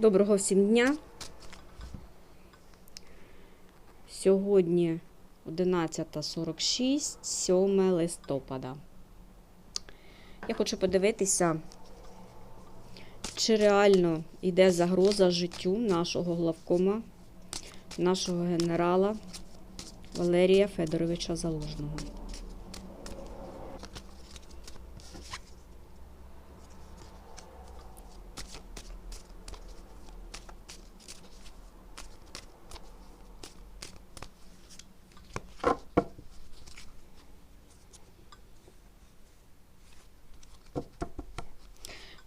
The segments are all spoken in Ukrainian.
Доброго всім дня. Сьогодні 11.46, 7 листопада. Я хочу подивитися, чи реально йде загроза життю нашого главкома, нашого генерала Валерія Федоровича Залужного.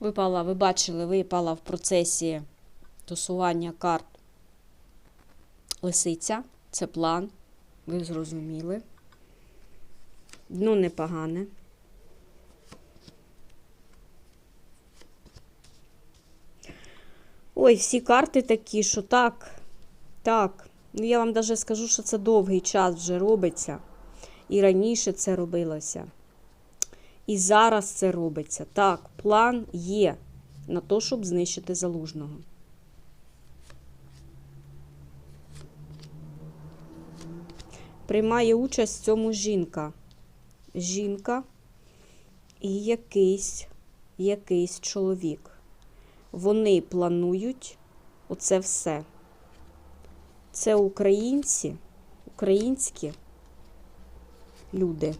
Випала, ви бачили, випала в процесі тусування карт лисиця. Це план. Ви зрозуміли. Дно непогане. Ой, всі карти такі, що так, так. Ну, я вам навіть скажу, що це довгий час вже робиться. І раніше це робилося. І зараз це робиться. Так, план є на те, щоб знищити залужного. Приймає участь в цьому жінка. Жінка і якийсь, якийсь чоловік. Вони планують оце все. Це українці, українські люди.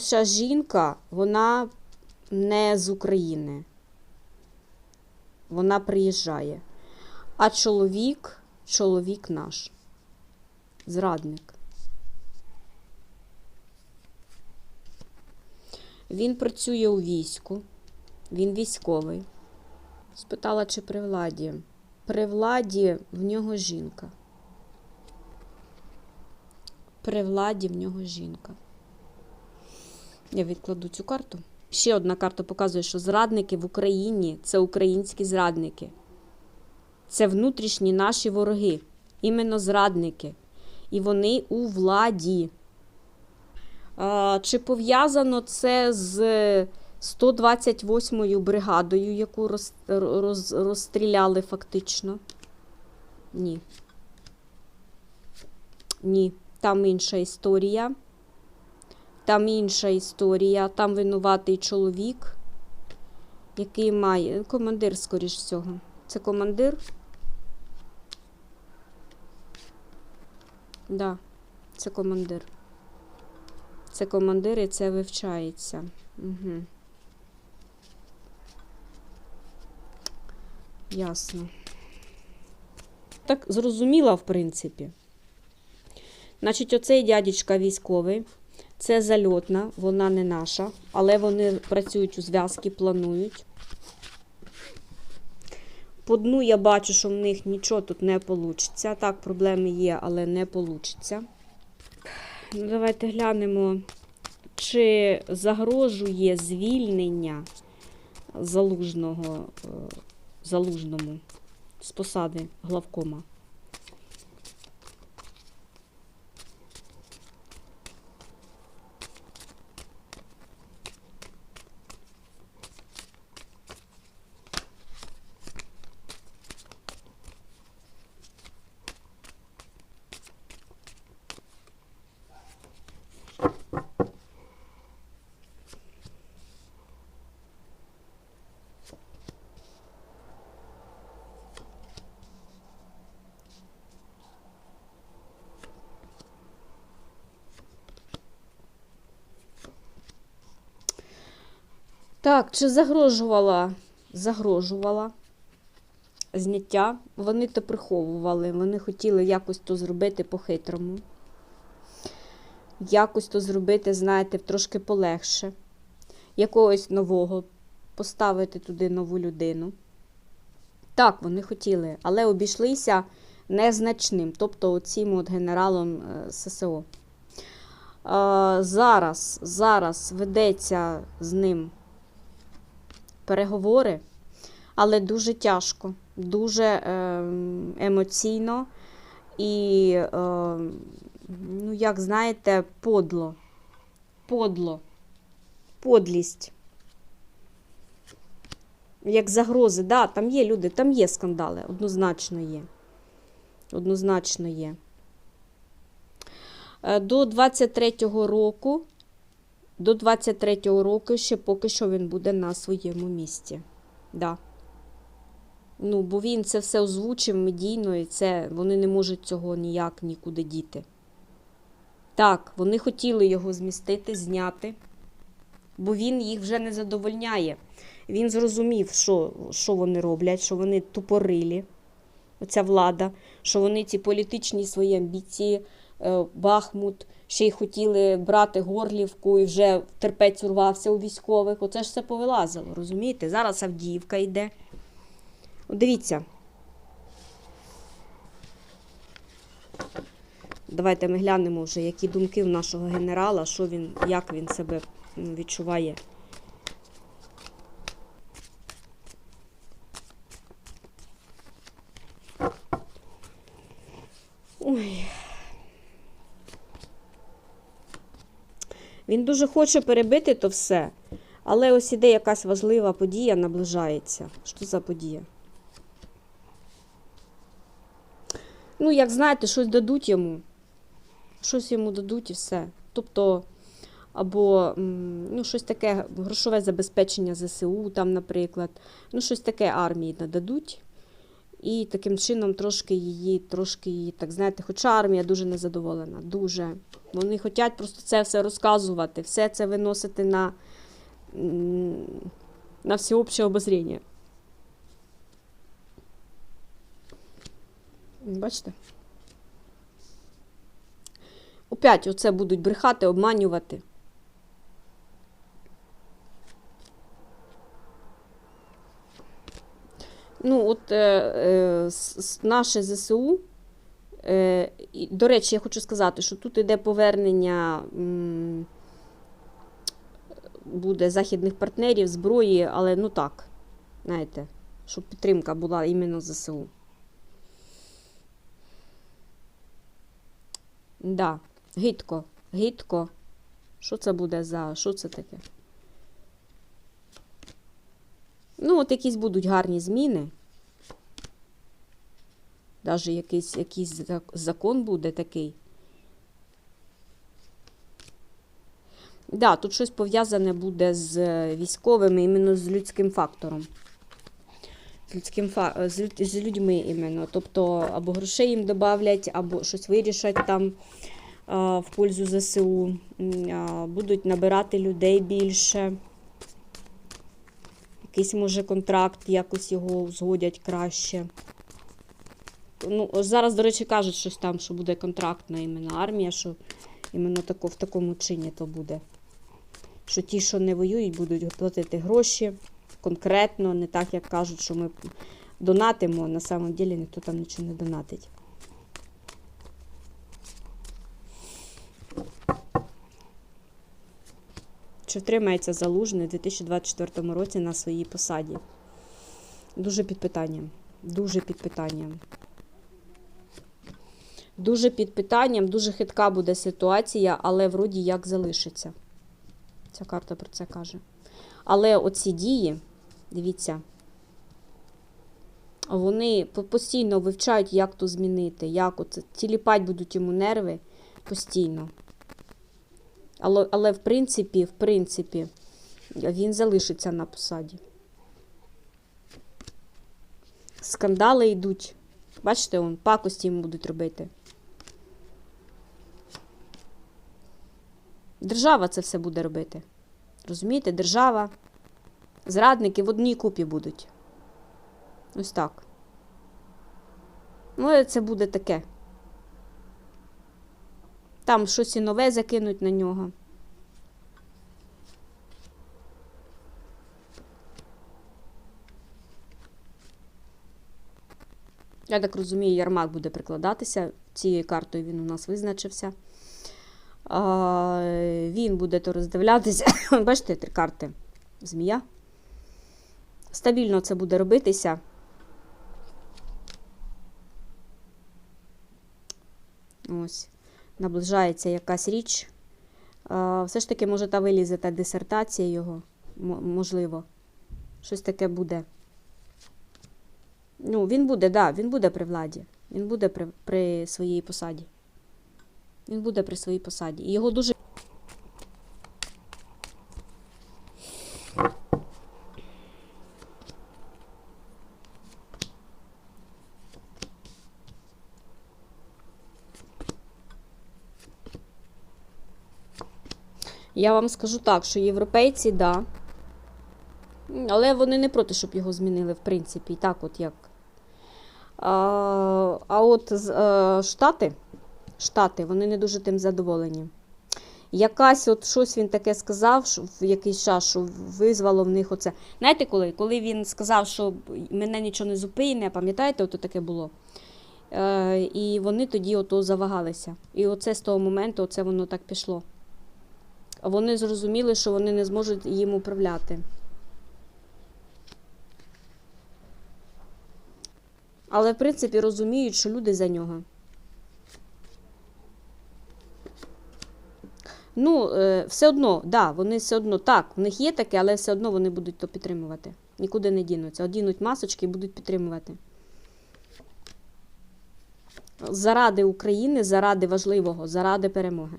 Ця жінка, вона не з України. Вона приїжджає. А чоловік, чоловік наш. Зрадник. Він працює у війську, він військовий. Спитала, чи при владі. При владі в нього жінка. При владі в нього жінка. Я відкладу цю карту. Ще одна карта показує, що зрадники в Україні це українські зрадники. Це внутрішні наші вороги. Іменно зрадники. І вони у владі. Чи пов'язано це з 128-ю бригадою, яку роз, роз, розстріляли фактично? Ні. Ні. Там інша історія. Там інша історія. Там винуватий чоловік, який має. Командир, скоріш всього. Це командир? Да, це командир. Це командир і це вивчається. Угу. Ясно. Так зрозуміла, в принципі. Значить, оцей дядечка військовий. Це зальотна, вона не наша, але вони працюють у зв'язки, планують. По дну я бачу, що в них нічого тут не вийде. Так, проблеми є, але не вийде. Ну, давайте глянемо, чи загрожує звільнення залужного, е, залужному з посади главкома. Так, чи загрожувала? Загрожувала зняття. Вони то приховували, вони хотіли якось то зробити по-хитрому. Якось то зробити, знаєте, трошки полегше. Якогось нового, поставити туди нову людину. Так, вони хотіли, але обійшлися незначним, тобто оцим от генералом е, ССО. Е, Зараз, зараз ведеться з ним переговори, але дуже тяжко, дуже е, емоційно і, е, ну, як знаєте, подло. Подло. Подлість. Як загрози, да, там є люди, там є скандали, однозначно є. Однозначно є. Е, До 23-го року, до 23-го року ще поки що він буде на своєму місці. Да. Ну, бо він це все озвучив медійно, і це вони не можуть цього ніяк нікуди діти. Так, вони хотіли його змістити, зняти, бо він їх вже не задовольняє. Він зрозумів, що, що вони роблять, що вони тупорилі, оця влада, що вони ці політичні свої амбіції, е, Бахмут, ще й хотіли брати Горлівку і вже терпець урвався у військових. Оце ж все повилазило, розумієте? Зараз Авдіївка йде. От Дивіться. Давайте ми глянемо вже, які думки в нашого генерала, що він, як він себе відчуває. Ой. Він дуже хоче перебити то все, але ось іде якась важлива подія, наближається. Що за подія? Ну, як знаєте, щось дадуть йому. Щось йому дадуть і все. Тобто, або ну, щось таке грошове забезпечення ЗСУ, там, наприклад, ну, щось таке армії нададуть. І таким чином трошки її, трошки її, так знаєте, хоча армія дуже незадоволена, дуже. Вони хочуть просто це все розказувати, все це виносити на, на всеобще обозріння. Бачите? Опять оце будуть брехати, обманювати. Ну, от е, е, наше ЗСУ, е, і, до речі, я хочу сказати, що тут іде повернення м, буде західних партнерів, зброї, але ну так, знаєте, щоб підтримка була іменно ЗСУ. Да, гидко, гидко. Що це буде за. Що це таке? Ну, от якісь будуть гарні зміни. Даже якийсь, якийсь закон буде такий. Да, тут щось пов'язане буде з е, військовими, іменно з людським фактором. З, людським фа... з, люд- з людьми іменно. Тобто або грошей їм додавлять, або щось вирішать там а, в пользу ЗСУ. А, Будуть набирати людей більше. Якийсь, може, контракт, якось його узгодять краще. Ну, зараз, до речі, кажуть щось там, що буде контрактна іменно армія, що іменно тако, в такому чині то буде. Що ті, що не воюють, будуть платити гроші конкретно, не так, як кажуть, що ми донатимо, а на самом деле ніхто там нічого не донатить. Чи втримається залужний у 2024 році на своїй посаді? Дуже під питанням. Дуже під питанням. Дуже під питанням, дуже хитка буде ситуація, але вроді як залишиться. Ця карта про це каже. Але оці дії, дивіться, вони постійно вивчають, як то змінити, як оце. Тіліпать будуть йому нерви постійно. Але, але в принципі, в принципі, він залишиться на посаді. Скандали йдуть. Бачите, он, пакості йому будуть робити. Держава це все буде робити. Розумієте, держава, зрадники в одній купі будуть. Ось так. Ну, це буде таке. Там щось і нове закинуть на нього. Я так розумію, Ярмак буде прикладатися. Цією картою він у нас визначився. А, він буде то роздивлятися. Бачите, три карти. Змія. Стабільно це буде робитися. Ось. Наближається якась річ. Все ж таки, може, та вилізе та дисертація його. Можливо. Щось таке буде. Ну, він буде, так, да, він буде при владі. Він буде при, при своїй посаді. Він буде при своїй посаді. І його дуже. Я вам скажу так, що європейці, да. Але вони не проти, щоб його змінили, в принципі, так, от як. А, а от з- е, Штати, Штати, вони не дуже тим задоволені. Якась от щось він таке сказав що в якийсь час, що визвало в них оце. Знаєте, коли? Коли він сказав, що мене нічого не зупине, пам'ятаєте, ото таке було. Е, і вони тоді ото завагалися. І оце з того моменту, оце воно так пішло. Вони зрозуміли, що вони не зможуть їм управляти. Але, в принципі, розуміють, що люди за нього. Ну, е, все одно, да, вони все одно так, в них є таке, але все одно вони будуть то підтримувати. Нікуди не дінуться. Одінуть масочки і будуть підтримувати. Заради України, заради важливого, заради перемоги.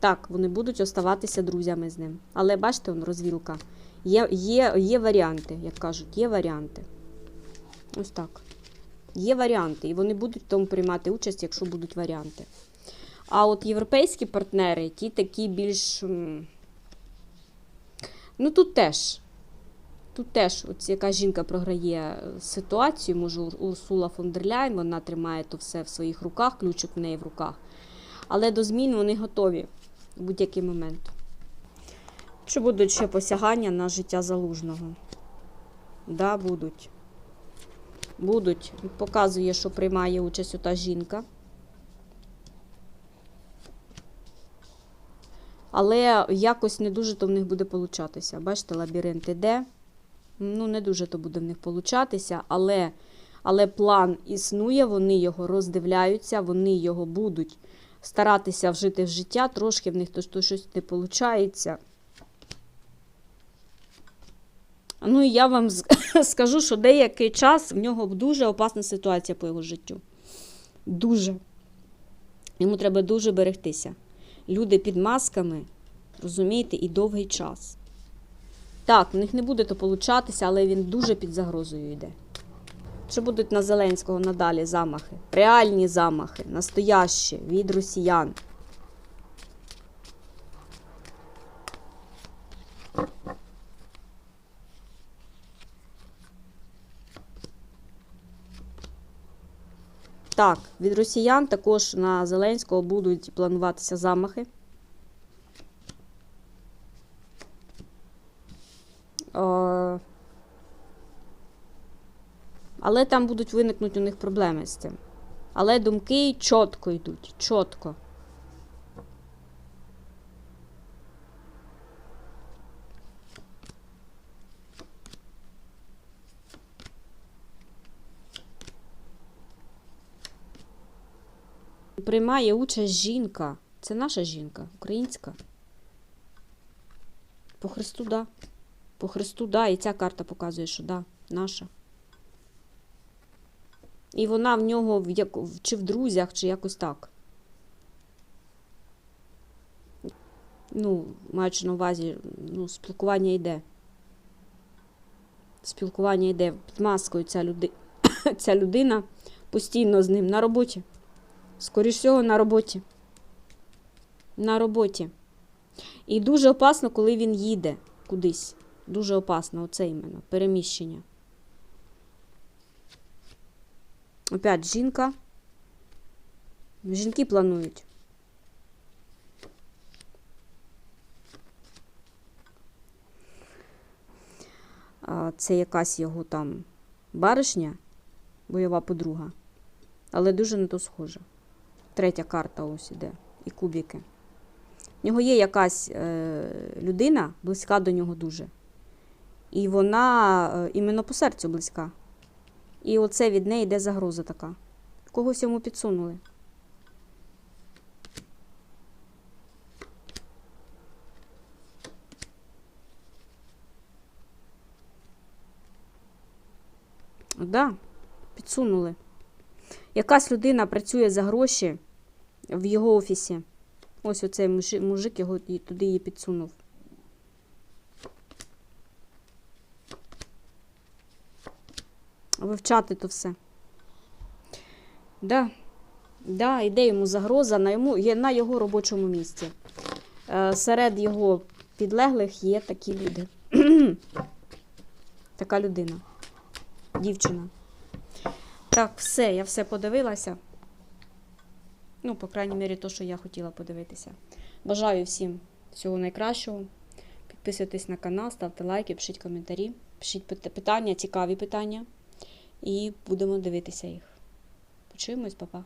Так, вони будуть оставатися друзями з ним. Але бачите, он розвілка. Є, є, є варіанти, як кажуть, є варіанти. Ось так. Є варіанти, і вони будуть в тому приймати участь, якщо будуть варіанти. А от європейські партнери, ті такі більш. Ну, тут теж. Тут теж, от яка жінка програє е, ситуацію, може, Урсула фон дер Ляйн, вона тримає то все в своїх руках, ключик в неї в руках. Але до змін вони готові будь-який момент. Чи будуть ще посягання на життя залужного? Да, будуть. Будуть. Показує, що приймає участь ота жінка. Але якось не дуже то в них буде получатися. Бачите, лабіринт іде. Ну, не дуже то буде в них получатися, але, але план існує, вони його роздивляються, вони його будуть старатися вжити в життя, трошки в них то, то щось не виходить. Ну і я вам скажу, що деякий час в нього дуже опасна ситуація по його життю. Дуже. Йому треба дуже берегтися. Люди під масками, розумієте, і довгий час. Так, в них не буде то получатися, але він дуже під загрозою йде. Чи будуть на Зеленського надалі замахи? Реальні замахи, настоящі, від росіян. Так, від росіян також на Зеленського будуть плануватися замахи. Е, Але там будуть виникнути у них проблеми з цим. Але думки чітко йдуть, чітко. Приймає участь жінка. Це наша жінка, українська. По Христу, да. По Христу, да. І ця карта показує, що да, наша. І вона в нього чи в друзях, чи якось так. Ну, маючи на увазі, ну, спілкування йде. Спілкування йде під маскою ця, люди... ця людина постійно з ним на роботі. Скоріш всього, на роботі. На роботі. І дуже опасно, коли він їде кудись. Дуже опасно, оце іменно, переміщення. Опять жінка. Жінки планують. Це якась його там баришня, бойова подруга. Але дуже на то схожа. Третя карта ось іде. І кубики. В нього є якась е, людина, близька до нього дуже. І вона е, іменно по серцю близька. І оце від неї йде загроза така. Когось йому підсунули. Да, підсунули. Якась людина працює за гроші в його офісі. Ось оцей мужик його туди її підсунув. Вивчати то все. Да. Да, йде йому загроза на, йому, є на його робочому місці. Е, серед його підлеглих є такі люди. така людина. Дівчина. Так, все, я все подивилася. Ну, по крайній мірі, то, що я хотіла подивитися. Бажаю всім всього найкращого. Підписуйтесь на канал, ставте лайки, пишіть коментарі, пишіть питання, цікаві питання. І будемо дивитися їх. Почуємось, па-па.